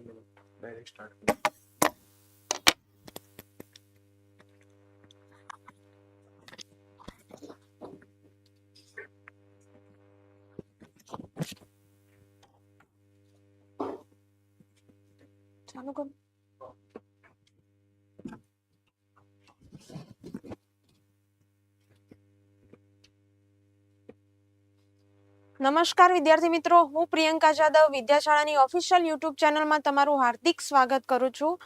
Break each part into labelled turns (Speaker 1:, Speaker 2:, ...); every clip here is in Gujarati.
Speaker 1: ડાયરેક્ટ સ્ટાર્ટ કરીએ
Speaker 2: ચાલુ કર નમસ્કાર વિદ્યાર્થી મિત્રો, હું પ્રિયંકા જાદવ, વિદ્યાશાળાની ઓફિશિયલ યુટ્યુબ ચેનલમાં તમારું હાર્દિક સ્વાગત કરું છું.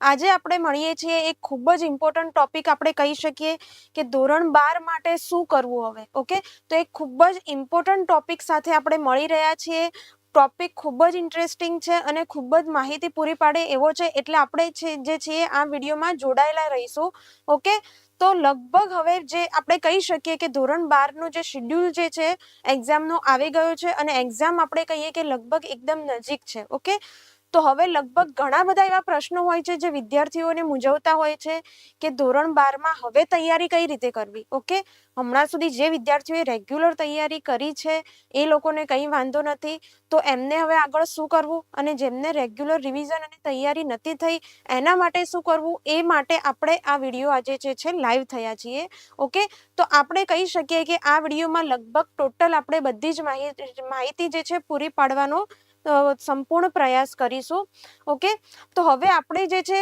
Speaker 2: આજે આપણે મળીએ છીએ એક ખૂબ જ ઇમ્પોર્ટન્ટ ટોપિક આપણે કહી શકીએ કે ધોરણ બાર માટે શું કરવું હવે, ઓકે? તો એક ખૂબ જ ઇમ્પોર્ટન્ટ ટોપિક સાથે આપણે મળી રહ્યા છીએ. ટોપિક ખૂબ જ ઇન્ટરેસ્ટિંગ છે અને ખૂબ જ માહિતી પૂરી પાડે એવો છે એટલે આપણે જે છીએ આ વિડીયોમાં જોડાયેલા રહીશું, ઓકે? તો લગભગ હવે જે આપણે કહી શકીએ કે ધોરણ બારનું જે શેડ્યુલ જે છે એક્ઝામનો આવી ગયો છે અને એક્ઝામ આપણે કહીએ કે લગભગ એકદમ નજીક છે ઓકે તો હવે લગભગ ઘણા બધા એવા પ્રશ્નો હોય છે જે વિદ્યાર્થીઓને મૂંઝવતા હોય છે કે ધોરણ બારમાં હવે તૈયારી કઈ રીતે કરવી? ઓકે? હમણાં સુધી જે વિદ્યાર્થીઓએ રેગ્યુલર તૈયારી કરી છે, એ લોકોને કંઈ વાંધો નથી. તો એમને હવે આગળ શું કરવું? અને જેમને રેગ્યુલર રિવિઝન અને તૈયારી નથી થઈ, એના માટે શું કરવું? એ માટે આપણે આ વીડિયો આજે જે છે લાઈવ થયા છીએ. ઓકે? તો આપણે કહી શકીએ કે આ વિડીયોમાં લગભગ ટોટલ આપણે બધી જ માહિતી જે છે પૂરી પાડવાનો સંપૂર્ણ પ્રયાસ કરીશું. ઓકે? તો હવે આપણે જે છે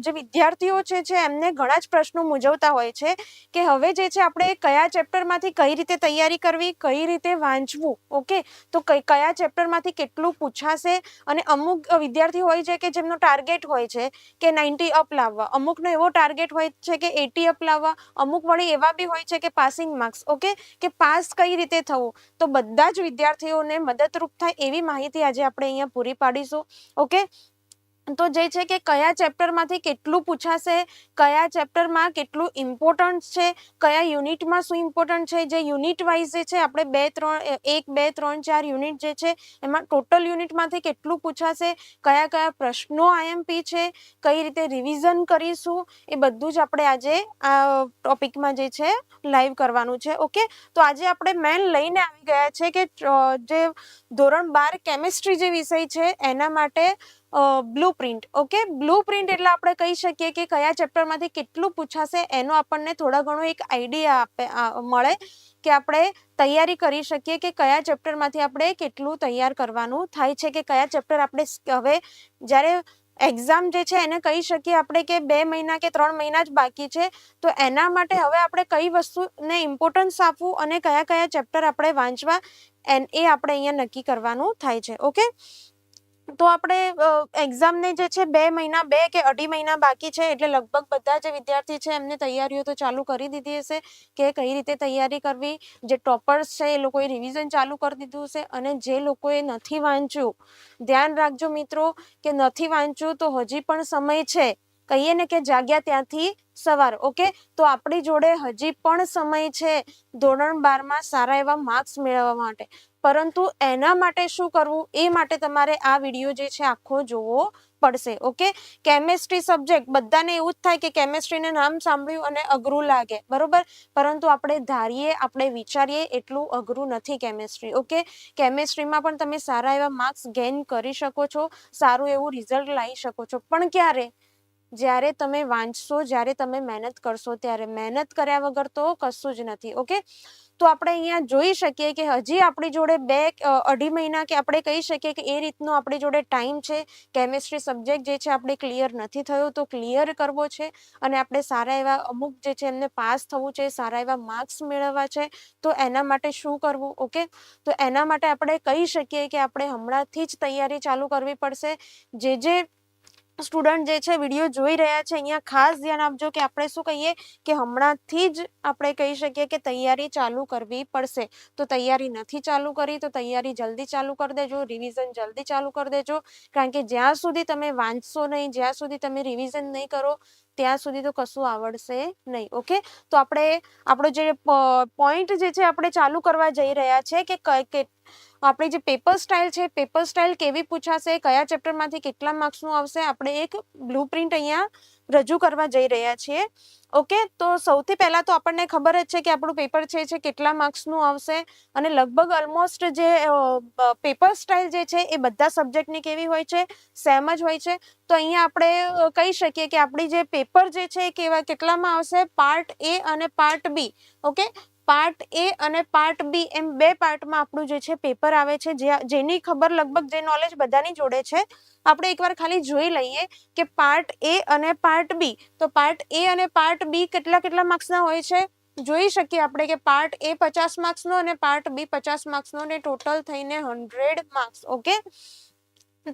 Speaker 2: જે વિદ્યાર્થીઓ છે છે એમને ઘણા જ પ્રશ્નો મૂંઝવતા હોય છે કે હવે જે છે, આપણે કયા ચેપ્ટરમાંથી કઈ રીતે તૈયારી કરવી, કઈ રીતે વાંચવું? ઓકે? તો કયા ચેપ્ટરમાંથી કેટલું પૂછાશે? અને અમુક વિદ્યાર્થી હોય છે કે જેમનો ટાર્ગેટ હોય છે કે નાઇન્ટી અપ લાવવા. અમુકનો એવો ટાર્ગેટ હોય છે કે એટી અપ લાવવા. અમુક વળી એવા બી હોય છે કે પાસિંગ માર્ક્સ. ઓકે? કે પાસ કઈ રીતે થવું? તો બધા જ વિદ્યાર્થીઓને મદદરૂપ થાય એવી માહિતી આજે આપણે અહીંયા પૂરી પાડીશું. ઓકે તો જે છે કે કયા ચેપ્ટરમાંથી કેટલું પૂછાશે, કયા ચેપ્ટરમાં કેટલું ઇમ્પોર્ટન્ટ છે, કયા યુનિટમાં શું ઇમ્પોર્ટન્ટ છે, જે યુનિટ વાઇઝ જે છે, આપણે બે, ત્રણ એક, બે, ત્રણ, ચાર યુનિટ જે છે, એમાં ટોટલ યુનિટમાંથી કેટલું પૂછાશે, કયા કયા પ્રશ્નો આઈએમપી છે, કઈ રીતે રિવિઝન કરીશું, એ બધું જ આપણે આજે આ ટોપિકમાં જે છે લાઈવ કરવાનું છે ઓકે તો આજે આપણે મેન લઈને આવી ગયા છે કે જે ધોરણ બાર કેમિસ્ટ્રી જે વિષય છે, એના માટે blueprint okay blueprint એટલે આપણે કહી શકીએ કે કયા ચેપ્ટરમાંથી કેટલું પૂછાશે એનો આપણને થોડા ઘણો એક આઈડિયા આપે મળે કે આપણે તૈયારી કરી શકીએ કે કયા ચેપ્ટરમાંથી આપણે કેટલું તૈયાર કરવાનું થાય છે કે કયા ચેપ્ટર આપણે હવે જ્યારે એક્ઝામ જે છે એને કહી શકીએ આપણે કે બે મહિના કે ત્રણ મહિના જ બાકી છે, તો એના માટે હવે આપણે કઈ વસ્તુને ઇમ્પોર્ટન્સ આપવું અને કયા કયા ચેપ્ટર આપણે વાંચવા, એન, એ આપણે અહીંયા નક્કી કરવાનું થાય છે ઓકે તો આપણે એક્ઝામને જે છે બે મહિના, બે કે અઢી મહિના બાકી છે, એટલે લગભગ બધા જે વિદ્યાર્થી છે એમને તૈયારીઓ તો ચાલુ કરી દીધી હશે કે કઈ રીતે તૈયારી કરવી, જે ટોપર્સ છે એ લોકોએ રિવિઝન ચાલુ કરી દીધું હશે અને જે લોકોએ નથી વાંચ્યું. ધ્યાન રાખજો મિત્રો કે નથી વાંચ્યું તો હજી પણ સમય છે. કહીએ ને કે જાગ્યા ત્યાંથી સવાર, ઓકે? તો આપણી જોડે હજી પણ સમય છે ધોરણ બારમાં સારા એવા માર્ક્સ મેળવવા માટે. પરંતુ એના માટે શું કરવું? એ માટે તમારે આ વીડિયો જે છે આખો જોવો પડશે, ઓકે? કેમેસ્ટ્રી સબ્જેક્ટ બધાને એવું જ થાય કે કેમેસ્ટ્રીને નામ સાંભળ્યું અને અઘરું લાગે, બરોબર? પરંતુ આપણે ધારીએ, આપણે વિચારીએ એટલું અઘરું નથી કેમેસ્ટ્રી ઓકે? કેમેસ્ટ્રીમાં પણ તમે સારા એવા માર્ક્સ ગેઇન કરી શકો છો, સારું એવું રિઝલ્ટ લાવી શકો છો. પણ ક્યારે? જ્યારે તમે વાંચશો, જ્યારે તમે મહેનત કરશો, ત્યારે મહેનત કર્યા વગર તો કશું જ નથી, ઓકે? તો આપણે અહીંયા જોઈ શકીએ કે હજી આપણી જોડે બે અઢી મહિના કે આપણે કહી શકીએ કે એ રીતનો આપણી જોડે ટાઈમ છે. કેમિસ્ટ્રી સબ્જેક્ટ જે છે આપણે ક્લિયર નથી થયો તો ક્લિયર કરવો છે અને આપણે સારા એવા અમુક જે છે એમને પાસ થવું છે, સારા એવા માર્ક્સ મેળવવા છે, તો એના માટે શું કરવું, ઓકે? તો એના માટે આપણે કહી શકીએ કે આપણે હમણાંથી જ તૈયારી ચાલુ કરવી પડશે. જે જે સ્ટુડન્ટ જે છે વીડિયો જોઈ રહ્યા છે. અહીંયા ખાસ ધ્યાન આપજો કે આપણે શું કહીએ કે હમણાંથી જ આપણે કહી શકીએ કે તૈયારી ચાલુ કરવી પડશે. તો તૈયારી નથી ચાલુ કરી, તો તૈયારી જલ્દી ચાલુ કરી દેજો રિવિઝન જલ્દી ચાલુ કરી દેજો. કારણ કે જ્યાં સુધી તમે વાંચશો નહીં, જ્યાં સુધી તમે રિવિઝન નહીં કરો, ત્યાં સુધી તો કશું આવડશે નહીં. ઓકે તો આપણે, આપણો જે પોઈન્ટ જે છે, આપણે ચાલુ કરવા જઈ રહ્યા છે કે આપણી જે પેપર સ્ટાઇલ છે પેપર સ્ટાઇલ કેવી પૂછાશે, કયા ચેપ્ટરમાંથી કેટલા માર્ક્સનું આવશે, આપણે એક બ્લુપ્રિન્ટ અહીંયા રજૂ કરવા જઈ રહ્યા છીએ. ઓકે તો સૌથી પહેલાં તો આપણને ખબર જ છે કે આપણું પેપર છે છે કેટલા માર્ક્સનું આવશે અને લગભગ ઓલમોસ્ટ જે પેપર સ્ટાઇલ જે છે એ બધા સબ્જેક્ટની કેવી હોય છે સેમ જ હોય છે. તો અહીંયા આપણે કહી શકીએ કે આપણી જે પેપર જે છે એ કેવા, કેટલામાં આવશે? પાર્ટ એ અને part B okay part A અને પાર્ટ બી એમ બે પાર્ટમાં આપણું જે છે પેપર આવે છે, જે જેની ખબર લગભગ જે નોલેજ બધાની જોડે છે, આપણે એકવાર ખાલી જોઈ લઈએ કે પાર્ટ એ અને પાર્ટ બી તો પાર્ટ એ અને પાર્ટ બી કેટલા કેટલા માર્ક્સના હોય છે? જોઈ શકીએ આપણે કે પાર્ટ એ પચાસ માર્ક્સનો અને પાર્ટ બી પચાસ માર્ક્સનો ને ટોટલ થઈને હંડ્રેડ માર્ક્સ, ઓકે?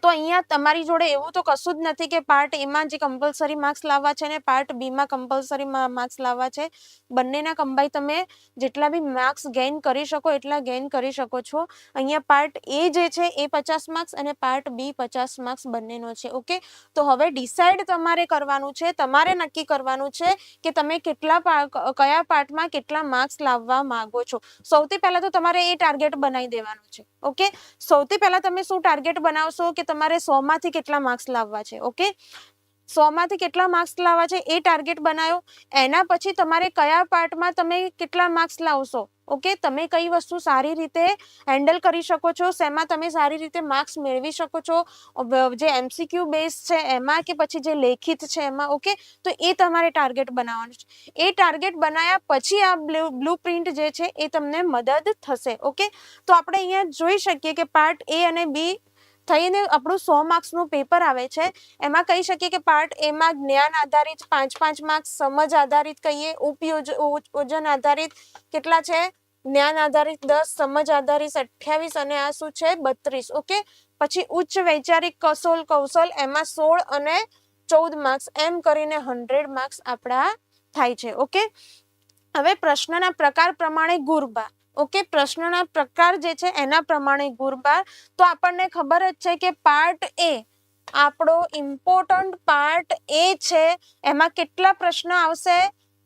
Speaker 2: તો અહીંયા તમારી જોડે એવું તો કશું જ નથી કે પાર્ટ એમાં જે કમ્પલસરી માર્ક્સ લાવવા છે ને પાર્ટ બીમાં કમ્પલસરી માર્ક્સ લાવવા છે, બંનેના કંબાઈ તમે જેટલા બી માર્ક્સ ગેઇન કરી શકો એટલા ગેઇન કરી શકો છો. અહીંયા પાર્ટ એ જે છે એ પચાસ માર્ક્સ અને પાર્ટ બી પચાસ માર્ક્સ બંનેનો છે ઓકે તો હવે ડિસાઇડ તમારે કરવાનું છે, તમારે નક્કી કરવાનું છે કે તમે કેટલા કયા પાર્ટમાં કેટલા માર્ક્સ લાવવા માંગો છો. સૌથી પહેલાં તો તમારે એ ટાર્ગેટ બનાવી દેવાનું છે ઓકે સૌથી પહેલાં તમે શું ટાર્ગેટ બનાવશો કે તમારે સો માંથી કેટલા માર્ક્સ લાવવા છે ઓકે સો માંથી કેટલા માર્ક્સ લાવવા છે એ ટાર્ગેટ બનાવ્યો એના પછી તમારે કયા પાર્ટમાં તમે કેટલા માર્ક્સ લાવશો ઓકે તમે કઈ વસ્તુ સારી રીતે હેન્ડલ કરી શકો છો, શેમાં તમે સારી રીતે માર્ક્સ મેળવી શકો છો જે એમસીક્યુ બેઝ છે એમાં કે પછી જે લેખિત છે એમાં ઓકે તો એ તમારે ટાર્ગેટ બનાવવાનું છે. એ ટાર્ગેટ બનાવ્યા પછી આ બ્લુ પ્રિન્ટ જે છે એ તમને મદદ થશે ઓકે તો આપણે અહીંયા જોઈ શકીએ કે પાર્ટ એ અને બી થઈને આપણું સો માર્ક્સનું પેપર આવે છે. એમાં કહી શકીએ કે પાર્ટ એમાં જ્ઞાન આધારિત, પાંચ પાંચ માર્ક્સ સમજ આધારિત કહીએ, ઉપયોજ ઓજન આધારિત કેટલા છે? જ્ઞાન આધારિત દસ, સમજ આધારિત અઠ્યાવીસ અને આ શું છે? બત્રીસ. ઓકે? પછી ઉચ્ચ વૈચારિક કૌશલ કૌશલ એમાં સોળ અને ચૌદ માર્ક્સ. એમ કરીને હંડ્રેડ માર્ક્સ આપણા થાય છે. ઓકે? હવે પ્રશ્નના પ્રકાર પ્રમાણે ગુરબાર ઓકે, પ્રશ્નના પ્રકાર જે છે એના પ્રમાણે ગુરબાર તો આપણને ખબર જ છે કે પાર્ટ એ, આપણો ઇમ્પોર્ટન્ટ પાર્ટ એ છે. એમાં કેટલા પ્રશ્ન આવશે?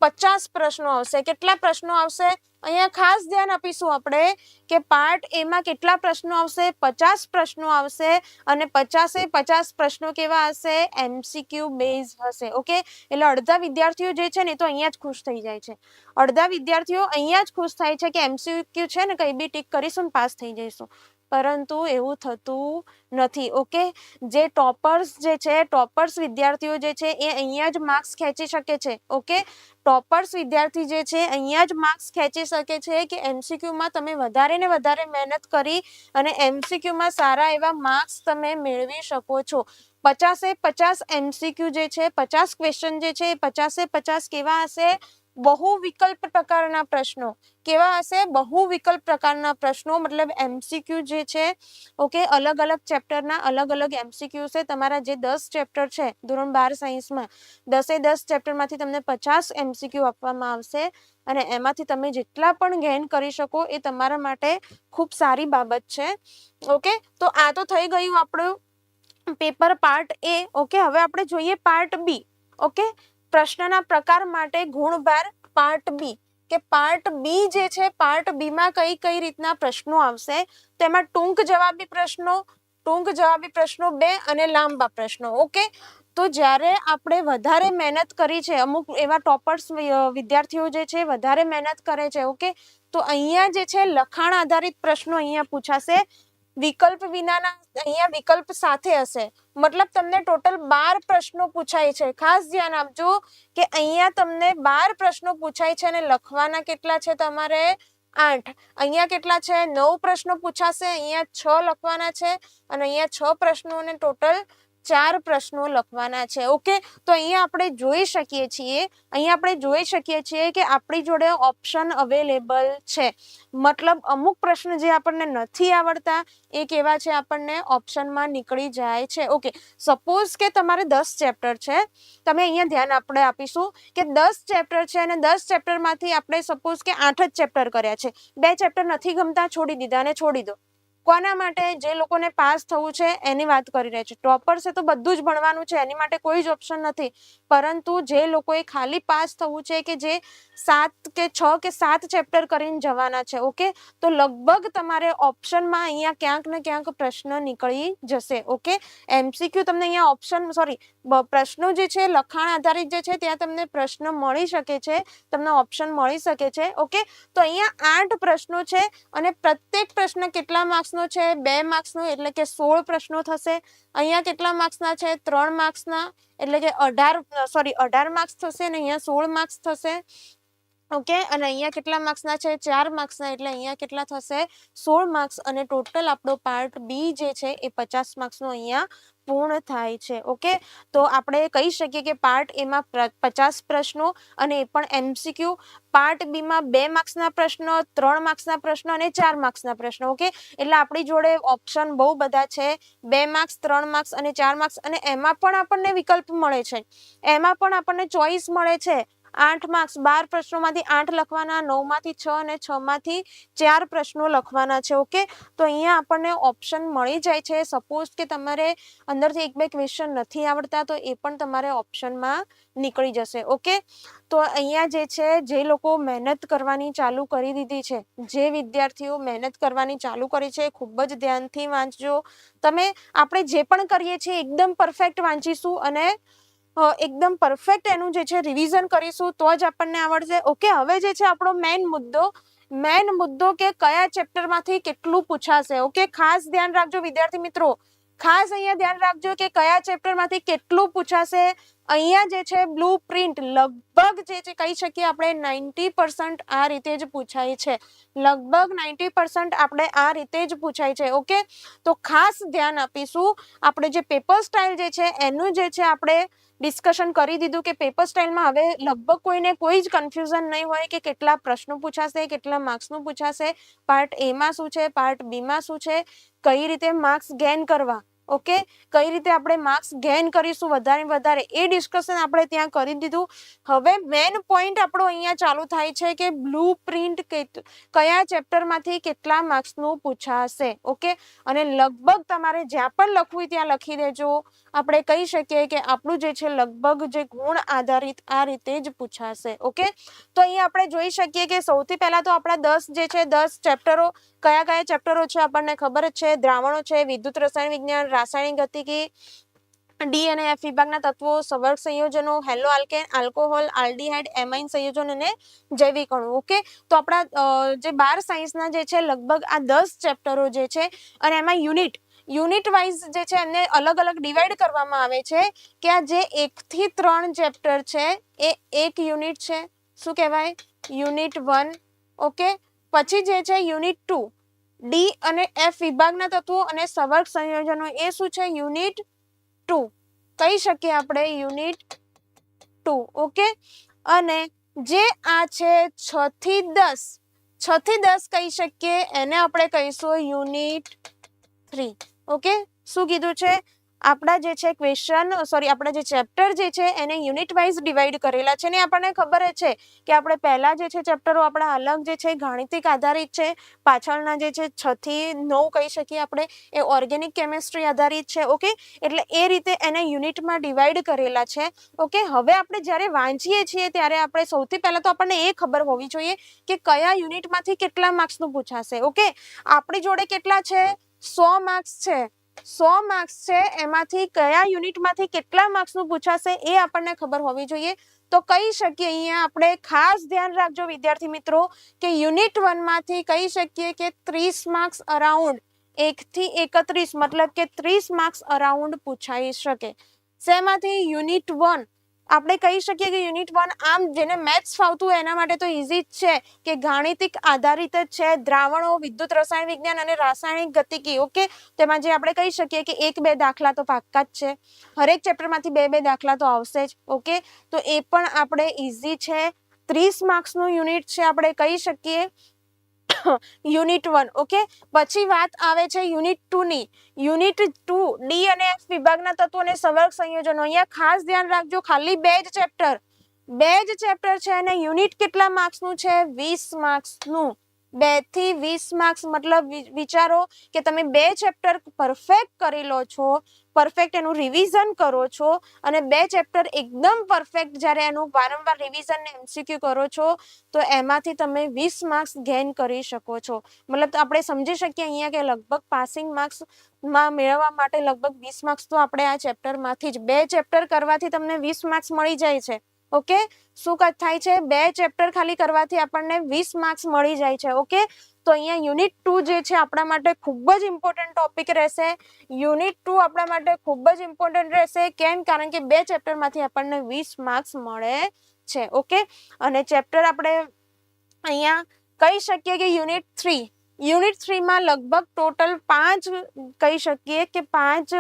Speaker 2: પચાસ પ્રશ્નો આવશે. કેટલા પ્રશ્નો આવશે? અહીંયા ખાસ ધ્યાન આપીશું આપણે કે પાર્ટ એમાં કેટલા પ્રશ્નો આવશે? પચાસ પ્રશ્નો આવશે અને પચાસે પચાસ પ્રશ્નો કેવા હશે? એમસીક્યુ બેઝ હશે. ઓકે? એટલે અડધા વિદ્યાર્થીઓ જે છે ને તો અહીંયા જ ખુશ થઈ જાય છે. અડધા વિદ્યાર્થીઓ અહીંયા જ ખુશ થાય છે કે એમસીક્યુ છે ને કંઈ બી ટીક કરીશું ને પાસ થઈ જઈશું. પરંતુ એવું થતું નથી, ઓકે? જે ટોપર્સ જે છે, ટોપર્સ વિદ્યાર્થીઓ જે છે, એ અહીંયા જ માર્ક્સ ખેંચી શકે છે, ઓકે? ટોપર્સ વિદ્યાર્થી જે છે, અહીંયા જ માર્ક્સ ખેંચી શકે છે કે એમસીક્યુમાં તમે વધારે ને વધારે મહેનત કરી અને એમસીક્યુમાં સારા એવા માર્ક્સ તમે મેળવી શકો છો. પચાસે પચાસ એમસીક્યુ જે છે, પચાસ ક્વેશ્ચન જે છે, એ પચાસે પચાસ કેવા હશે? બહુ વિકલ્પ પ્રકારના પ્રશ્નો. કેવા હશે? બહુ વિકલ્પ પ્રકારના પ્રશ્નો, મતલબ એમસીક્યુ જે છે, ઓકે, અલગ અલગ ચેપ્ટરના અલગ અલગ એમસીક્યુ છે. તમારા જે દસ ચેપ્ટર છે, ધોરણ બાર સાયન્સમાં, દસે દસ ચેપ્ટરમાંથી તમને પચાસ એમસીક્યુ આપવામાં આવશે અને એમાંથી તમે જેટલા પણ ગેઇન કરી શકો એ તમારા માટે ખૂબ સારી બાબત છે. ઓકે, તો આ તો થઈ ગયું આપણું પેપર પાર્ટ એ. ઓકે, હવે આપણે જોઈએ પાર્ટ બી. ઓકે પ્રશ્નના પ્રકાર માટે ગુણભાર પાર્ટ બી કે પાર્ટ બી જે છે પાર્ટ બી માં કઈ કઈ રીતના પ્રશ્નો આવશે? તેમાં ટૂંક જવાબી પ્રશ્નો, ટૂંક જવાબી પ્રશ્નો બે અને લાંબા પ્રશ્નો, ઓકે? તો જ્યારે આપણે વધારે મહેનત કરી છે, અમુક એવા ટોપર્સ વિદ્યાર્થીઓ જે છે, વધારે મહેનત કરે છે, ઓકે? તો અહીંયા જે છે, લખાણ આધારિત પ્રશ્નો અહીંયા પૂછાશે. વિકલ્પ વિનાના અહીંયા વિકલ્પ સાથે હશે. મતલબ તમને ટોટલ બાર પ્રશ્નો પૂછાય છે. ખાસ ધ્યાન આપજો કે અહીંયા તમને બાર પ્રશ્નો પૂછાય છે અને લખવાના કેટલા છે તમારે? આઠ. અહીંયા કેટલા છે? નવ પ્રશ્નો પૂછાશે. અહીંયા છ લખવાના છે અને અહીંયા છ પ્રશ્નોને ટોટલ ચાર પ્રશ્નો લખવાના છે. ઓકે તો અહીંયા આપણે જોઈ શકીએ છીએ, અહીંયા આપણે જોઈ શકીએ છીએ કે આપણી જોડે ઓપ્શન અવેલેબલ છે. મતલબ અમુક પ્રશ્ન જે આપણને નથી આવડતા, એ કેવા છે? આપણને ઓપ્શનમાં નીકળી જાય છે. ઓકે સપોઝ કે તમારે દસ ચેપ્ટર છે. તમે અહીંયા ધ્યાન આપણે આપીશું કે દસ ચેપ્ટર છે અને દસ ચેપ્ટરમાંથી આપણે સપોઝ કે આઠ જ ચેપ્ટર કર્યા છે. બે ચેપ્ટર નથી ગમતા, છોડી દીધા અને છોડી દો. કોના માટે જે લોકોને પાસ થવું છે એની વાત કરી રહ્યા છે. ટોપર્સે તો બધું જ ભણવાનું છે, એની માટે કોઈ જ ઓપ્શન નથી. પરંતુ જે લોકોએ ખાલી પાસ થવું છે કે જે સાત કે છ કે સાત ચેપ્ટર કરીને જવાના છે, ઓકે? તો લગભગ તમારે ઓપ્શનમાં અહીંયા ક્યાંક ને ક્યાંક પ્રશ્ન નીકળી જશે, ઓકે? એમસીક્યુ તમને અહીંયા ઓપ્શન સોરી પ્રશ્નો જે છે, લખાણ આધારિત જે છે, ત્યાં તમને પ્રશ્ન મળી શકે છે, તમને ઓપ્શન મળી શકે છે, ઓકે? તો અહીંયા આઠ પ્રશ્નો છે અને પ્રત્યેક પ્રશ્ન કેટલા માર્ક્સનો છે, બે માર્ક્સનો એટલે કે સોળ પ્રશ્નો થશે. અહીંયા કેટલા માર્ક્સના છે? ત્રણ માર્ક્સના એટલે કે અઢાર સોરી અઢાર માર્ક્સ થશે અને અહીંયા સોળ માર્ક્સ થશે. ઓકે? અને અહીંયા કેટલા માર્ક્સના છે? ચાર માર્ક્સના એટલે અહીંયા કેટલા થશે? સોળ માર્ક્સ અને ટોટલ આપણો પાર્ટ બી જે છે, એ પચાસ માર્ક્સનો અહીંયા પૂર્ણ થાય છે. ઓકે? તો આપણે કહી શકીએ કે પાર્ટ એમાં પચાસ પ્રશ્નો અને એ પણ એમસીક્યુ પાર્ટ બીમાં બે માર્ક્સના પ્રશ્નો, ત્રણ માર્ક્સના પ્રશ્નો અને ચાર માર્ક્સના પ્રશ્નો. ઓકે? એટલે આપણી જોડે ઓપ્શન બહુ બધા છે. બે માર્ક્સ ત્રણ માર્ક્સ અને ચાર માર્ક્સ અને એમાં પણ આપણને વિકલ્પ મળે છે. એમાં પણ આપણને ચોઈસ મળે છે. આઠ માર્ક્સ બાર પ્રશ્નોમાંથી આઠ લખવાના, નવમાંથી છ અને છ માંથી ચાર પ્રશ્નો લખવાના છે ઓકે તો અહીંયા આપણને ઓપ્શન મળી જાય છે. સપોઝ કે તમારે અંદરથી એક બે ક્વેશ્ચન નથી આવડતા, તો એ પણ તમારે ઓપ્શનમાં નીકળી જશે ઓકે તો અહીંયા જે છે, જે લોકો મહેનત કરવાની ચાલુ કરી દીધી છે, જે વિદ્યાર્થીઓ મહેનત કરવાની ચાલુ કરી છે, ખૂબ જ ધ્યાનથી વાંચજો. તમે, આપણે જે પણ કરીએ છીએ, એકદમ પરફેક્ટ વાંચીશું અને એકદમ પરફેક્ટ એનું જે છે રિવિઝન કરીશું, તો જ આપણને આવડશે. ઓકે હવે જે છે આપણો મેઇન મુદ્દો મેઇન મુદ્દો કે કયા ચેપ્ટરમાંથી કેટલું પૂછાશે? ઓકે ખાસ ધ્યાન રાખજો વિદ્યાર્થી મિત્રો. ખાસ અહીંયા ધ્યાન રાખજો કે કયા ચેપ્ટરમાંથી કેટલું પૂછાશે. અહીંયા જે છે બ્લુ પ્રિન્ટ લગભગ જે છે કહી શકીએ આપણે નાઇન્ટી પર્સન્ટ આ રીતે જ પૂછાય છે. લગભગ નાઇન્ટી પર્સન્ટ આપણે આ રીતે જ પૂછાય છે, ઓકે? તો ખાસ ધ્યાન આપીશું. આપણે જે પેપર સ્ટાઇલ જે છે એનું જે છે આપણે ડિસ્કશન કરી દીધું કે પેપર સ્ટાઇલમાં હવે લગભગ કોઈને કોઈ જ કન્ફ્યુઝન નહીં હોય કે કેટલા પ્રશ્નો પૂછાશે, કેટલા માર્ક્સનું પૂછાશે. પાર્ટ એમાં શું છે પાર્ટ બીમાં શું છે? કઈ રીતે માર્ક્સ ગેઇન કરવા? ઓકે કઈ રીતે આપણે માર્ક્સ ગેઇન કરીશું વધારે વધારે? એ ડિસ્કશન આપણે ત્યાં કરી દીધું. હવે મેન પોઈન્ટ આપણો અહીંયા ચાલુ થાય છે કે બ્લુ પ્રિન્ટ કયા ચેપ્ટરમાંથી કેટલા માર્ક્સનું પૂછાશે? ઓકે અને લગભગ તમારે જ્યાં પણ લખવું હોય ત્યાં લખી દેજો. આપણે કહી શકીએ કે આપણું જે છે લગભગ જે ગુણ આધારિત આ રીતે જ પૂછાશે. ઓકે તો અહીંયા આપણે જોઈ શકીએ કે સૌથી પહેલા તો આપણા દસ જે છે, દસ ચેપ્ટરો કયા કયા ચેપ્ટરો છે આપણને ખબર જ છે? દ્રાવણો છે, વિદ્યુત રસાયણ વિજ્ઞાન, રાસાયણિક ગતિકી ડી અને એફ વિભાગના તત્વો સવર્ગ સંયોજનો, haloalkane, alcohol, aldehyde, amine સંયોજન અને જૈવિક અણુ. ઓકે? તો આપણા જે બાર સાયન્સના જે છે લગભગ આ દસ ચેપ્ટરો જે છે અને એમાં યુનિટ યુનિટ વાઇઝ જે છે એમને અલગ અલગ ડિવાઈડ કરવામાં આવે છે કે આ જે એકથી ત્રણ ચેપ્ટર છે એ એક યુનિટ છે. શું કહેવાય? Unit one. ઓકે? પછી જે છે યુનિટ ટુ ડી અને એફ વિભાગના તત્વો અને સવર્ગ સંયોજનો, એ શું છે? Unit two. કહી શકીએ આપણે યુનિટ ટુ, ઓકે? અને જે આ છે છ થી દસ છ થી દસ કહી શકીએ, એને આપણે કહીશું યુનિટ થ્રી, ઓકે? શું કીધું છે? આપણા જે છે ક્વેશ્ચન સોરી આપણા જે ચેપ્ટર જે છે એને યુનિટ વાઇઝ ડિવાઈડ કરેલા છે ને આપણને ખબર જ છે કે આપણે પહેલા જે છે ચેપ્ટરો આપણા અલગ જે છે ગાણિતિક આધારિત છે, પાછળના જે છે છ થી નવ કહી શકીએ આપણે, એ ઓર્ગેનિક કેમિસ્ટ્રી આધારિત છે ઓકે એટલે એ રીતે એને યુનિટમાં ડિવાઈડ કરેલા છે ઓકે હવે આપણે જ્યારે વાંચીએ છીએ ત્યારે આપણે સૌથી પહેલાં તો આપણને એ ખબર હોવી જોઈએ કે કયા યુનિટમાંથી કેટલા માર્ક્સનું પૂછાશે ઓકે આપણી જોડે કેટલા છે? સો માર્ક્સ છે. સો માર્ક્સ છે, એમાંથી કયા યુનિટમાંથી કેટલા માર્ક્સનું પૂછાશે એ આપણને ખબર હોવી જોઈએ. તો કહી શકીએ અહીંયા આપણે ખાસ ધ્યાન રાખજો વિદ્યાર્થી મિત્રો કે યુનિટ વનમાંથી કહી શકીએ કે ત્રીસ માર્ક્સ અરાઉન્ડ એકથી એકત્રીસ, મતલબ કે ત્રીસ માર્ક્સ અરાઉન્ડ પૂછાઈ શકે. શેમાંથી? Unit one. આપણે કહી શકીએ કે યુનિટ વન આમ જેને મેથ્સ ફાવતું એના માટે તો ઇઝી જ છે કે ગાણિતિક આધારિત જ છે, દ્રાવણો, વિદ્યુત રસાયણ વિજ્ઞાન અને રાસાયણિક ગતિકી ઓકે તેમાં જે આપણે કહી શકીએ કે એક બે દાખલા તો પાક્કા જ છે. હરેક ચેપ્ટરમાંથી બે બે દાખલા તો આવશે જ ઓકે તો એ પણ આપણે ઇઝી છે. ત્રીસ માર્ક્સનું યુનિટ છે આપણે કહી શકીએ. યુનિટ વન ઓકે પછી વાત આવે છે યુનિટ ટુ ની. યુનિટ ટુ ડી અને એફ વિભાગના તત્વો અને સવર્ગ સંયોજનો. અહીંયા ખાસ ધ્યાન રાખજો, ખાલી બે જ ચેપ્ટર બે જ ચેપ્ટર છે અને યુનિટ કેટલા માર્ક્સનું છે? વીસ માર્ક્સનું બેથી વીસ માર્ક્સ મતલબ વિચારો કે તમે બે ચેપ્ટર પરફેક્ટ કરી લો છો પરફેક્ટ એનું રિવિઝન કરો છો અને બે ચેપ્ટર એકદમ પરફેક્ટ જ્યારે એનું વારંવાર રિવિઝન ને એમસીક્યુ કરો છો, તો એમાંથી તમે વીસ માર્ક્સ ગેઇન કરી શકો છો. મતલબ આપણે સમજી શકીએ અહીંયા કે લગભગ પાસિંગ માર્ક્સમાં મેળવવા માટે લગભગ વીસ માર્ક્સ તો આપણે આ ચેપ્ટરમાંથી જ, બે ચેપ્ટર કરવાથી તમને વીસ માર્ક્સ મળી જાય છે. ઓકે? શું થાય છે? બે ચેપ્ટર ખાલી કરવાથી આપણને વીસ માર્ક્સ મળી જાય છે, ઓકે? તો અહીંયા યુનિટ ટુ જે છે આપણા માટે ખૂબ જ ઇમ્પોર્ટન્ટ ટોપિક રહેશે. યુનિટ ટુ આપણા માટે ખૂબ જ ઇમ્પોર્ટન્ટ રહેશે. કેમ? કારણ કે બે ચેપ્ટરમાંથી આપણને વીસ માર્ક્સ મળે છે, ઓકે? અને ચેપ્ટર આપણે અહીંયા કહી શકીએ કે યુનિટ થ્રી યુનિટ થ્રીમાં લગભગ ટોટલ પાંચ કહી શકીએ કે પાંચ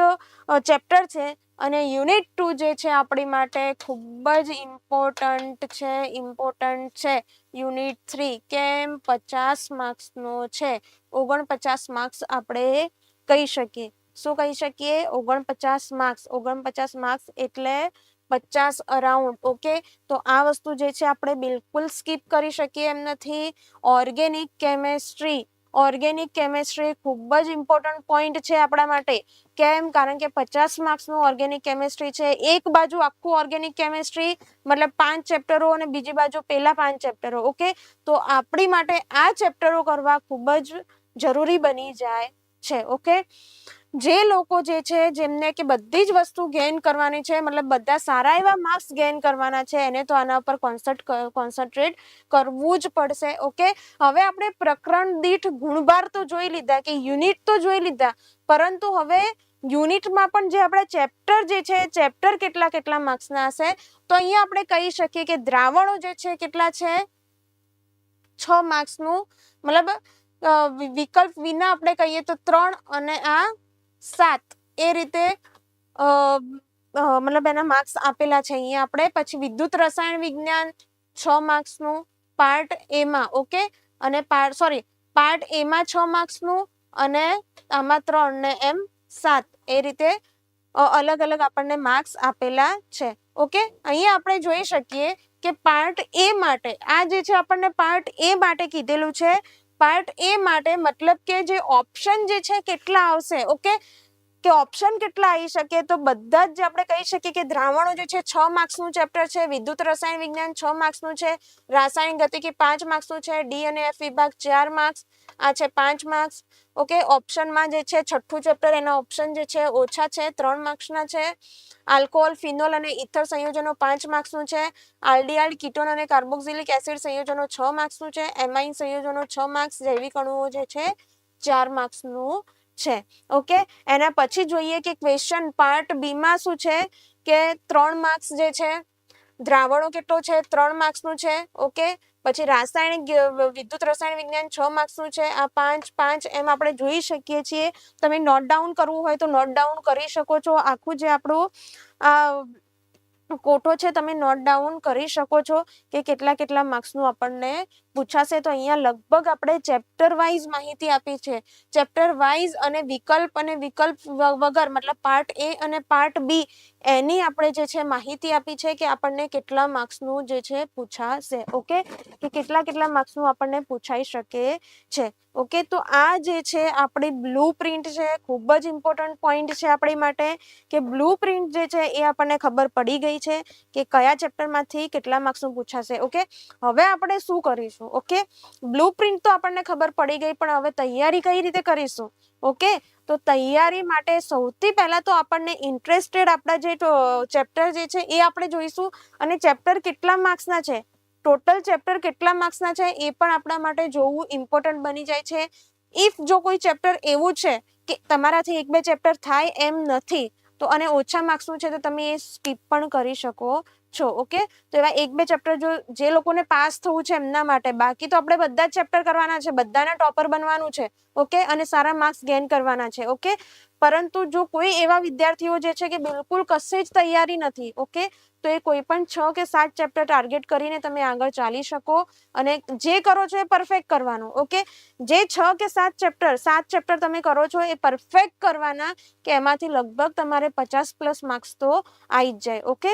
Speaker 2: ચેપ્ટર છે. અને યુનિટ ટુ જે છે આપણી માટે ખૂબ જ ઇમ્પોર્ટન્ટ છે ઇમ્પોર્ટન્ટ છે. યુનિટ થ્રી, કેમ પચાસ માર્ક્સનો છે? ઓગણપચાસ માર્ક્સ આપણે કહી શકીએ. શું કહી શકીએ? ઓગણપચાસ માર્ક્સ. ઓગણપચાસ માર્ક્સ એટલે પચાસ અરાઉન્ડ, ઓકે? તો આ વસ્તુ જે છે આપણે બિલકુલ સ્કીપ કરી શકીએ એમ નથી. ઓર્ગેનિક કેમેસ્ટ્રી ઓર્ગેનિક કેમેસ્ટ્રી ખૂબ જ ઇમ્પોર્ટન્ટ પોઈન્ટ છે આપણા માટે. કેમ? કારણ કે પચાસ માર્ક્સનું ઓર્ગેનિક કેમેસ્ટ્રી છે. એક બાજુ આખું ઓર્ગેનિક કેમેસ્ટ્રી મતલબ પાંચ ચેપ્ટરો અને બીજી બાજુ પહેલા પાંચ ચેપ્ટરો ઓકે તો આપણી માટે આ ચેપ્ટરો કરવા ખૂબ જ જરૂરી બની જાય છે ઓકે જે લોકો જે છે, જેમને કે બધી જ વસ્તુ ગેઇન કરવાની છે, મતલબ બધા સારા એવા માર્ક્સ ગેઇન કરવાના છે, એને તો આના ઉપર કોન્સન્ટ કોન્સન્ટ્રેટ કરવું જ પડશે ઓકે હવે આપણે પ્રકરણ દીઠ ગુણભાર તો જોઈ લીધા કે યુનિટ તો જોઈ લીધા, પરંતુ હવે યુનિટમાં પણ જે આપણા ચેપ્ટર જે છે ચેપ્ટર કેટલા કેટલા માર્ક્સના હશે, તો અહીંયા આપણે કહી શકીએ કે દ્રાવણો જે છે, કેટલા છે? છ માર્ક્સનું મતલબ વિકલ્પ વિના આપણે કહીએ તો ત્રણ અને આ સાત. એ રીતે મતલબ એના માર્ક્સ આપેલા છે અહીંયા આપણે. પછી વિદ્યુત રસાયણ વિજ્ઞાન છ માર્ક્સનું પાર્ટ એમાં ઓકે અને પાર્ટ સોરી પાર્ટ એમાં છ માર્ક્સનું અને આમાં ત્રણ ને એમ સાત. એ રીતે અલગ અલગ આપણને માર્ક્સ આપેલા છે ઓકે અહીંયા આપણે જોઈ શકીએ કે પાર્ટ એ માટે, આ જે છે આપણને પાર્ટ એ માટે કીધેલું છે પાર્ટ એ માટે મતલબ કે જે ઓપ્શન જે છે કેટલા આવશે ઓકે કે ઓપ્શન કેટલા આવી શકે? તો બધા જ આપણે કહી શકીએ કે દ્રાવણો જે છે, છ માર્ક્સનું ચેપ્ટર છે, વિદ્યુત રસાયણ વિજ્ઞાન છ માર્ક્સનું છે, રાસાયણિક ગતિકી પાંચ માર્ક્સનું છે ડી અને એફ વિભાગ ચાર માર્ક્સ આ છે પાંચ માર્ક્સ ઓકે ઓપ્શનમાં જે છે, છઠ્ઠું ચેપ્ટર એના ઓપ્શન જે છે, ઓછા છે, ત્રણ માર્ક્સના છે. આલ્કોહોલ, ફિનોલ અને ઇથર સંયોજનો પાંચ માર્ક્સનું છે. આલ્ડીહાઇડ, કીટોન અને કાર્બોક્સિલિક એસિડ સંયોજનો છ માર્ક્સનું છે. એમાઇન સંયોજનો છ માર્ક્સ, જૈવિક અણુઓ જે છે, ચાર માર્ક્સનું છે. ઓકે? એના પછી જોઈએ કે ક્વેશ્ચન પાર્ટ બીમાં શું છે કે ત્રણ માર્ક્સ જે છે, દ્રાવણો કેટલો છે? ત્રણ માર્ક્સનું છે. ઓકે? પછી રાસાયણિક વિદ્યુત રસાયણ વિજ્ઞાન છ માર્ક્સનું છે. આ પાંચ પાંચ એમ આપણે જોઈ શકીએ છીએ. તમે નોટ ડાઉન કરવું હોય તો નોટ ડાઉન કરી શકો છો. આખું જે આપણું કોઠો છે તમે નોટ ડાઉન કરી શકો છો કે કેટલા કેટલા માર્ક્સનું આપણને પૂછાશે. તો અહીંયા લગભગ આપણે ચેપ્ટર વાઇઝ માહિતી આપી છે. ચેપ્ટર વાઇઝ અને વિકલ્પ અને વિકલ્પ વગર, મતલબ પાર્ટ એ અને પાર્ટ બી એની આપણે જે છે માહિતી આપી છે કે આપણને કેટલા માર્ક્સનું જે છે પૂછાશે, ઓકે? કે કેટલા કેટલા માર્ક્સનું આપણને પૂછાઈ શકે છે, ઓકે? તો આ જે છે આપણી બ્લુ પ્રિન્ટ છે, ખૂબ જ ઇમ્પોર્ટન્ટ પોઈન્ટ છે આપણી માટે, કે બ્લુ પ્રિન્ટ જે છે એ આપણને ખબર પડી ગઈ છે કે કયા ચેપ્ટરમાંથી કેટલા માર્ક્સનું પૂછાશે, ઓકે? હવે આપણે શું કરીશું, ઓકે? બ્લુ પ્રિન્ટ તો આપણને ખબર પડી ગઈ, પણ હવે તૈયારી કઈ રીતે કરીશું? ઓકે? તો તૈયારી માટે સૌથી પહેલા તો આપણને ઇન્ટરેસ્ટેડ આપણા જે ચેપ્ટર જે છે એ આપણે જોઈશું. અને ચેપ્ટર કેટલા માર્ક્સના છે? ટોટલ ચેપ્ટર કેટલા માર્ક્સના છે? એ પણ આપણા માટે જોવું ઇમ્પોર્ટન્ટ બની જાય છે. ઇફ જો કોઈ ચેપ્ટર એવું છે કે તમારાથી એક બે ચેપ્ટર થાય એમ નથી, તો અને ઓછા માર્ક્સનું છે તો તમે એ સ્કીપ પણ કરી શકો. છો ઓકે તો એવા એક બે ચેપ્ટર જો જે લોકોને પાસ થવું છે એમના માટે. બાકી તો આપણે બધા જ ચેપ્ટર કરવાના છે, બધાને ટોપર બનવાનું છે ઓકે અને સારા માર્ક્સ ગેઇન કરવાના છે ઓકે પરંતુ જો કોઈ એવા વિદ્યાર્થીઓ જે છે કે બિલકુલ કશે જ તૈયારી નથી ઓકે તો એ કોઈ પણ છ કે સાત ચેપ્ટર ટાર્ગેટ કરીને તમે આગળ ચાલી શકો અને જે કરો છો એ પરફેક્ટ કરવાનું ઓકે જે છ કે સાત ચેપ્ટર સાત ચેપ્ટર તમે કરો છો એ પરફેક્ટ કરવાના કે એમાંથી લગભગ તમારે પચાસ પ્લસ માર્ક્સ તો આવી જ જાય ઓકે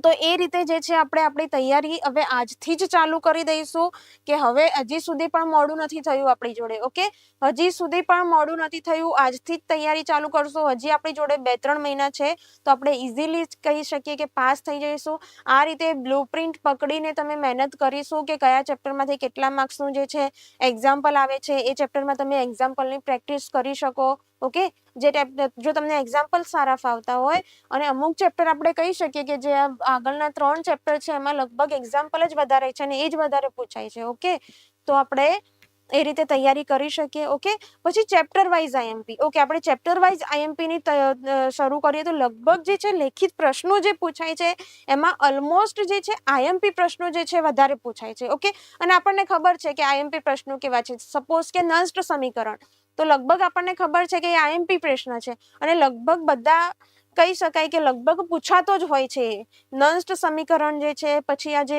Speaker 2: તો એ રીતે જે છે આપણે આપણી તૈયારી હવે આજથી જ ચાલુ કરી દઈશું કે હવે હજી સુધી પણ મોડું નથી થયું આપણી જોડે, ઓકે? હજી સુધી પણ મોડું નથી થયું. આજથી જ તૈયારી ચાલુ કરશું. હજી આપણી જોડે બે ત્રણ મહિના છે, તો આપણે ઇઝીલી કહી શકીએ કે પાસ થઈ જઈશું. આ રીતે બ્લુ પ્રિન્ટ પકડીને તમે મહેનત કરીશું કે કયા ચેપ્ટરમાંથી કેટલા માર્ક્સનું જે છે એક્ઝામ્પલ આવે છે, એ ચેપ્ટરમાં તમે એક્ઝામ્પલની પ્રેક્ટિસ કરી શકો, ઓકે? જે જો તમને એક્ઝામ્પલ સારા ફાવતા હોય, અને અમુક ચેપ્ટર આપણે કહી શકીએ કે જે આગળના ત્રણ ચેપ્ટર છે, એમાં લગભગ એક્ઝામ્પલ જ વધારે છે અને એ જ વધારે પૂછાય છે, ઓકે? તો આપણે એ રીતે તૈયારી કરી શકીએ, ઓકે? પછી ચેપ્ટર વાઇઝ આઈએમપી ઓકે, આપણે ચેપ્ટર વાઇઝ આઈએમપીની શરૂ કરીએ તો લગભગ જે છે, લેખિત પ્રશ્નો જે પૂછાય છે, એમાં ઓલમોસ્ટ જે છે આઈએમપી પ્રશ્નો જે છે, વધારે પૂછાય છે, ઓકે? અને આપણને ખબર છે કે આઈએમપી પ્રશ્નો કેવા છે? સપોઝ કે નષ્ટ સમીકરણ. તો લગભગ આપણને ખબર છે કે એ આઈએમપી પ્રશ્ન છે. અને લગભગ બધા કહી શકાય કે લગભગ પૂછાતો જ હોય છે નષ્ટ સમીકરણ જે છે, પછી આ જે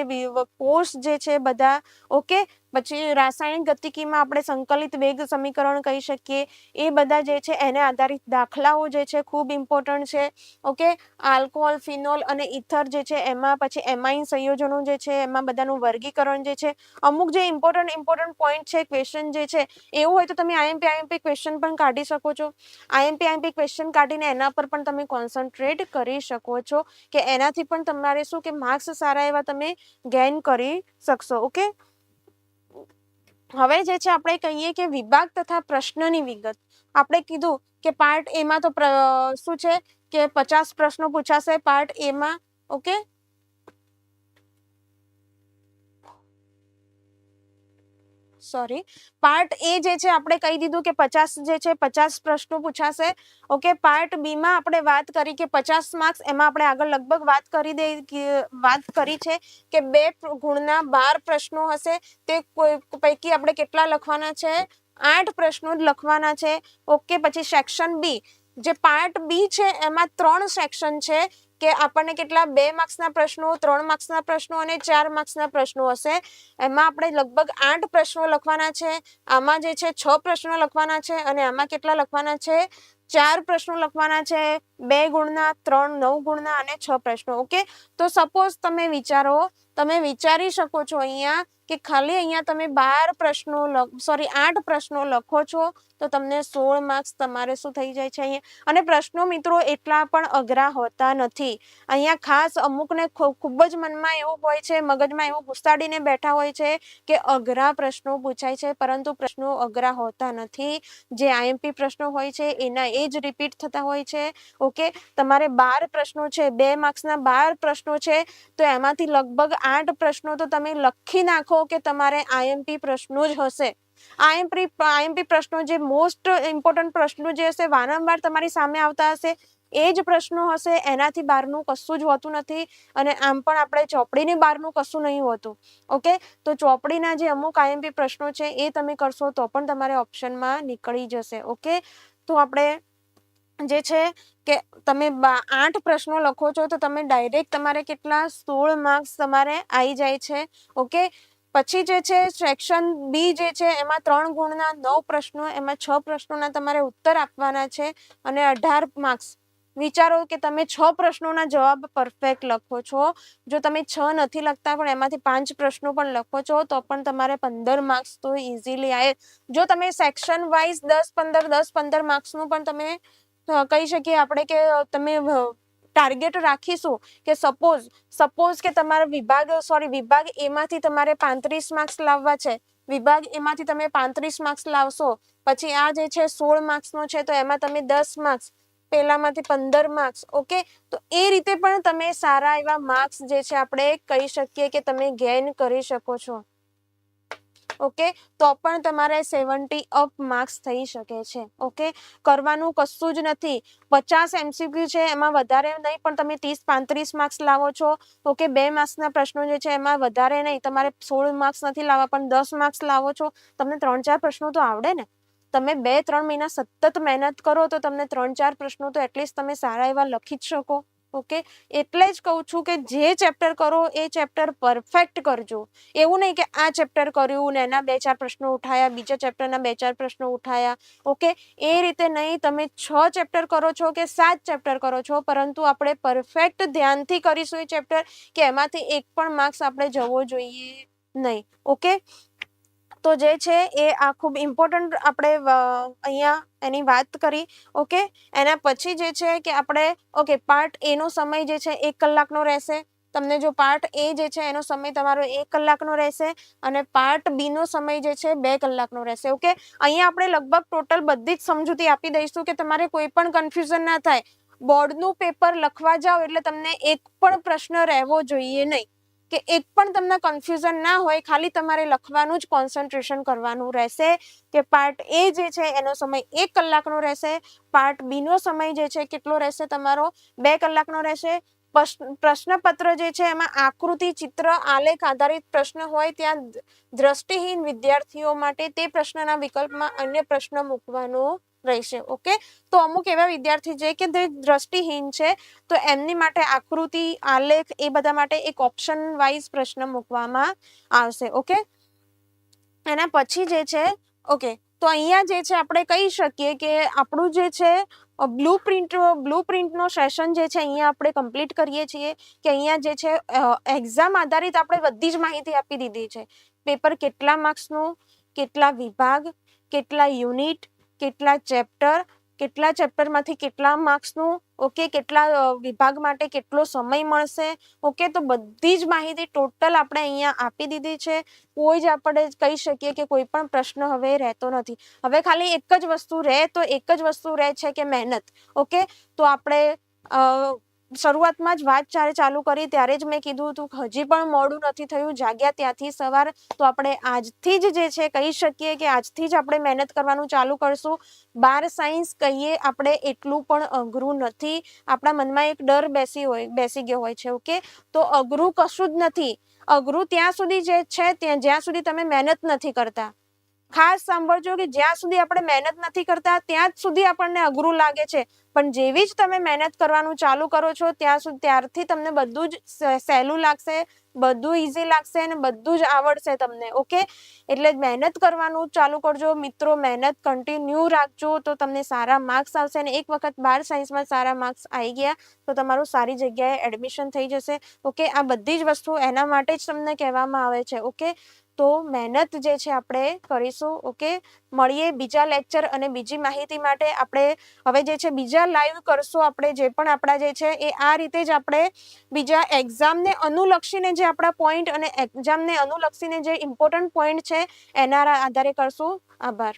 Speaker 2: કોર્સ જે છે બધા, ઓકે? પછી રાસાયણિક ગતિકીમાં આપણે સંકલિત વેગ સમીકરણ કહી શકીએ. એ બધા જે છે એને આધારિત દાખલાઓ જે છે ખૂબ ઇમ્પોર્ટન્ટ છે. ઓકે આલ્કોહોલ ફિનોલ અને ઇથર જે છે એમાં પછી એમાઇન સંયોજનો જે છે એમાં બધાનું વર્ગીકરણ જે છે. અમુક જે ઇમ્પોર્ટન્ટ ઇમ્પોર્ટન્ટ પોઈન્ટ છે ક્વેશ્ચન જે છે, એવું હોય તો તમે આઈએમપી આઈએમપી ક્વેશ્ચન પણ કાઢી શકો છો. આઈએમપી આઈએમપી ક્વેશ્ચન કાઢીને એના પર પણ તમે કોન્સન્ટ્રેટ કરી શકો છો કે એનાથી પણ તમારે શું કે માર્ક્સ સારા એવા તમે ગેઇન કરી શકશો. ઓકે હવે જે છે આપણે કહીએ કે વિભાગ તથા પ્રશ્નની વિગત. આપણે કીધું કે પાર્ટ એમાં તો શું છે કે પચાસ પ્રશ્નો પૂછાશે, પાર્ટ એમાં, ઓકે? સોરી પાર્ટ એ જે છે, આપણે કહી દીધું કે પચાસ જે છે, પચાસ પ્રશ્નો પૂછાશે. ઓકે પાર્ટ બી માં આપણે વાત કરી કે પચાસ માર્ક્સ એમાં આપણે આગળ લગભગ વાત કરી દે વાત કરી છે કે બે ગુણના બાર પ્રશ્નો હશે. તે પૈકી આપણે કેટલા લખવાના છે? આઠ પ્રશ્નો જ લખવાના છે. ઓકે પછી સેક્શન બી જે પાર્ટ બી છે, એમાં ત્રણ સેક્શન છે. કે આપણને કેટલા બે માર્ક્સના પ્રશ્નો, ત્રણ માર્ક્સના પ્રશ્નો અને ચાર માર્ક્સના પ્રશ્નો હશે. એમાં આપણે લગભગ આઠ પ્રશ્નો લખવાના છે. આમાં જે છે, છ પ્રશ્નો લખવાના છે અને આમાં કેટલા લખવાના છે? ચાર પ્રશ્નો લખવાના છે. બે ગુણના, ત્રણ, નવ ગુણના અને છ પ્રશ્નો. ઓકે? તો સપોઝ તમે વિચારો તમે વિચારી શકો છો અહીંયા કે ખાલી અહીંયા તમે બાર પ્રશ્નો સોરી આઠ પ્રશ્નો લખો છો, તો તમને સોળ માર્ક્સ તમારે શું થઈ જાય છે અહીંયા? અને પ્રશ્નો મિત્રો એટલા પણ અઘરા હોતા નથી. અહીંયા ખાસ અમુકને ખૂબ જ મનમાં એવું હોય છે, મગજમાં એવું ઘુસાડીને બેઠા હોય છે કે અઘરા પ્રશ્નો પૂછાય છે, પરંતુ પ્રશ્નો અઘરા હોતા નથી. જે આઈએમપી પ્રશ્નો હોય છે, એના એ જ રિપીટ થતા હોય છે. ઓકે તમારે બાર પ્રશ્નો છે, બે માર્ક્સના બાર પ્રશ્નો છે, તો એમાંથી લગભગ આઠ પ્રશ્નો તો તમે લખી નાખો કે તમારે આઈએમપી પ્રશ્નો જ હશે. આઈએમપી આઈએમપી પ્રશ્નો જે મોસ્ટ ઇમ્પોર્ટન્ટ પ્રશ્નો જે હશે, વારંવાર તમારી સામે આવતા હશે. એ જ પ્રશ્નો હશે, એનાથી બહારનું કશું જ હોતું નથી અને આમ પણ આપણે ચોપડીની બહારનું કશું નહીં હોતું. ઓકે? તો ચોપડીના જે અમુક આઈએમપી પ્રશ્નો છે, એ તમે કરશો તો પણ તમારે ઓપ્શનમાં નીકળી જશે. ઓકે? તો આપણે જે છે કે તમે આઠ પ્રશ્નો લખો છો, તો તમે ડાયરેક્ટ તમારે કેટલા સોળ માર્ક્સ તમારે આવી જાય છે, ઓકે? પછી જે છે સેક્શન બી જે છે, એમાં ત્રણ ગુણના નવ પ્રશ્નો, એમાં છ પ્રશ્નોના તમારે ઉત્તર આપવાના છે અને અઢાર માર્ક્સ. વિચારો કે તમે છ પ્રશ્નોના જવાબ પરફેક્ટ લખો છો. જો તમે છ નથી લખતા પણ એમાંથી પાંચ પ્રશ્નો પણ લખો છો, તો પણ તમારે પંદર માર્ક્સ તો ઇઝીલી આવે જો તમે સેક્શન વાઇઝ દસ પંદર દસ પંદર માર્ક્સનું પણ તમે કહી શકીએ આપણે કે તમે ટાર્ગેટ રાખીશું કે સપોઝ સપોઝ કે તમારા વિભાગ સોરી વિભાગ એમાંથી તમારે પાંત્રીસ માર્ક્સ લાવવા છે. વિભાગ એમાંથી તમે પાંત્રીસ માર્ક્સ લાવશો. પછી આ જે છે સોળ માર્ક્સનો છે તો એમાં તમે દસ માર્ક્સ પહેલામાંથી પંદર માર્ક્સ ઓકે તો એ રીતે પણ તમે સારા એવા માર્ક્સ જે છે આપણે કહી શકીએ કે તમે ગેઇન કરી શકો છો. ઓકે? તો પણ તમારે સેવન્ટી અપ માર્ક્સ થઈ શકે છે, ઓકે? કરવાનું કશું જ નથી. પચાસ એમસીક્યુ છે, એમાં વધારે નહીં, પણ તમે ત્રીસ પાંત્રીસ માર્ક્સ લાવો છો, ઓકે? બે માર્ક્સના પ્રશ્નો જે છે, એમાં વધારે નહીં. તમારે સોળ માર્ક્સ નથી લાવવા, પણ દસ માર્ક્સ લાવો છો. તમને ત્રણ ચાર પ્રશ્નો તો આવડે ને. તમે બે, ત્રણ મહિના સતત મહેનત કરો, તો તમને ત્રણ ચાર પ્રશ્નો તો એટલીસ્ટ તમે સારા એવા લખી જ શકો. ઓકે? એટલે જ કહું છું કે જે ચેપ્ટર કરો એ ચેપ્ટર પરફેક્ટ કરજો. એવું નહીં કે આ ચેપ્ટર કર્યું ને એના બે ચાર પ્રશ્નો ઉઠાયા, બીજા ચેપ્ટરના બે ચાર પ્રશ્નો ઉઠાયા, ઓકે? એ રીતે નહીં, તમે છ ચેપ્ટર કરો છો કે સાત ચેપ્ટર કરો છો, પરંતુ આપણે પરફેક્ટ ધ્યાનથી કરીશું એ ચેપ્ટર કે એમાંથી એક પણ માર્ક્સ આપણે જવો જોઈએ નહીં, ઓકે? તો જે છે એ આ ખૂબ ઇમ્પોર્ટન્ટ આપણે અહીંયા એની વાત કરી ઓકે એના પછી જે છે કે આપણે ઓકે પાર્ટ એનો સમય જે છે એક કલાકનો રહેશે. તમને જો પાર્ટ એ જે છે એનો સમય તમારો એક કલાકનો રહેશે અને પાર્ટ બીનો સમય જે છે બે કલાકનો રહેશે ઓકે અહીંયા આપણે લગભગ ટોટલ બધી જ સમજૂતી આપી દઈશું કે તમારે કોઈ પણ કન્ફ્યુઝન ના થાય. બોર્ડનું પેપર લખવા જાઓ એટલે તમને એક પણ પ્રશ્ન રહેવો જોઈએ નહીં. કે એક પણ તમને કન્ફ્યુઝન ના હોય, ખાલી તમારે લખવાનું જ કોન્સન્ટ્રેશન કરવાનું રહેશે કે પાર્ટ એ જે છે એનો સમય એક કલાકનો રહેશે પાર્ટ બીનો સમય જે છે કેટલો રહેશે તમારો બે કલાકનો રહેશે. પ્રશ્ન- પ્રશ્નપત્ર જે છે એમાં આકૃતિ ચિત્ર આલેખ આધારિત પ્રશ્ન હોય ત્યાં દ્રષ્ટિહીન વિદ્યાર્થીઓ માટે તે પ્રશ્નના વિકલ્પમાં અન્ય પ્રશ્ન મૂકવાનો રહેશે ઓકે તો અમુક એવા વિદ્યાર્થી છે કે જે દ્રષ્ટિહીન છે, તો એમની માટે આકૃતિ, આલેખ એ બધા માટે એક ઓપ્શન વાઇઝ પ્રશ્ન મૂકવામાં આવશે ઓકે એના પછી જે છે ઓકે તો અહીંયા જે છે આપણે કહી શકીએ કે આપણું જે છે બ્લુ પ્રિન્ટ બ્લુ પ્રિન્ટનો સેશન જે છે અહીંયા આપણે કમ્પ્લીટ કરીએ છીએ કે અહીંયા જે છે એક્ઝામ આધારિત આપણે બધી જ માહિતી આપી દીધી છે. પેપર કેટલા માર્ક્સનું કેટલા વિભાગ, કેટલા યુનિટ કેટલા ચેપ્ટર કેટલા ચેપ્ટરમાંથી કેટલા માર્ક્સનું ઓકે કેટલા વિભાગ માટે કેટલો સમય મળશે ઓકે તો બધી જ માહિતી ટોટલ આપણે અહીંયા આપી દીધી છે. કોઈ જ આપણે કહી શકીએ કે કોઈ પણ પ્રશ્ન હવે રહેતો નથી. હવે ખાલી એક જ વસ્તુ રહે, તો એક જ વસ્તુ રહે છે કે મહેનત ઓકે તો આપણે શરૂઆતમાં જ વાત જ્યારે ચાલુ કરી ત્યારે જ મેં કીધું હતું હજી પણ મોડું નથી થયું, જાગ્યા ત્યાંથી સવાર. તો આપણે આજથી જ જે છે કહી શકીએ કે આજથી જ આપણે મહેનત કરવાનું ચાલુ કરશું. બાર સાયન્સ કહીએ આપણે એટલું પણ અઘરું નથી. આપણા મનમાં એક ડર બેસી હોય, બેસી ગયો હોય છે, ઓકે? તો અઘરું કશું જ નથી. અઘરું ત્યાં સુધી જે છે, ત્યાં જ્યાં સુધી તમે મહેનત નથી કરતા. ખાસ સાંભળજો કે જ્યાં સુધી આપણે મહેનત નથી કરતા, ત્યાં જ સુધી આપણને અઘરું લાગે છે. પણ જેવી જ તમે મહેનત કરવાનું ચાલુ કરો છો, ત્યાં સુધી, ત્યારથી તમને બધું જ સહેલું લાગશે, બધું ઈઝી લાગશે અને બધું જ આવડશે તમને ઓકે એટલે મહેનત કરવાનું ચાલુ કરજો. મિત્રો, મહેનત કન્ટિન્યુ રાખજો તો તમને સારા માર્ક્સ આવશે અને એક વખત બાર સાયન્સમાં સારા માર્ક્સ આવી ગયા, તો તમારું સારી જગ્યાએ એડમિશન થઈ જશે ઓકે આ બધી જ વસ્તુ એના માટે જ તમને કહેવામાં આવે છે ઓકે તો મહેનત જે છે આપણે કરીશું ઓકે મળીએ બીજા લેક્ચર અને બીજી માહિતી માટે આપણે હવે જે છે બીજા લાઈવ કરશું આપણે, જે પણ આપણા જે છે એ આ રીતે જ આપણે બીજા એક્ઝામને અનુલક્ષીને જે આપણા પોઈન્ટ અને એક્ઝામને અનુલક્ષીને જે ઇમ્પોર્ટન્ટ પોઈન્ટ છે એના આધારે કરશું. આભાર.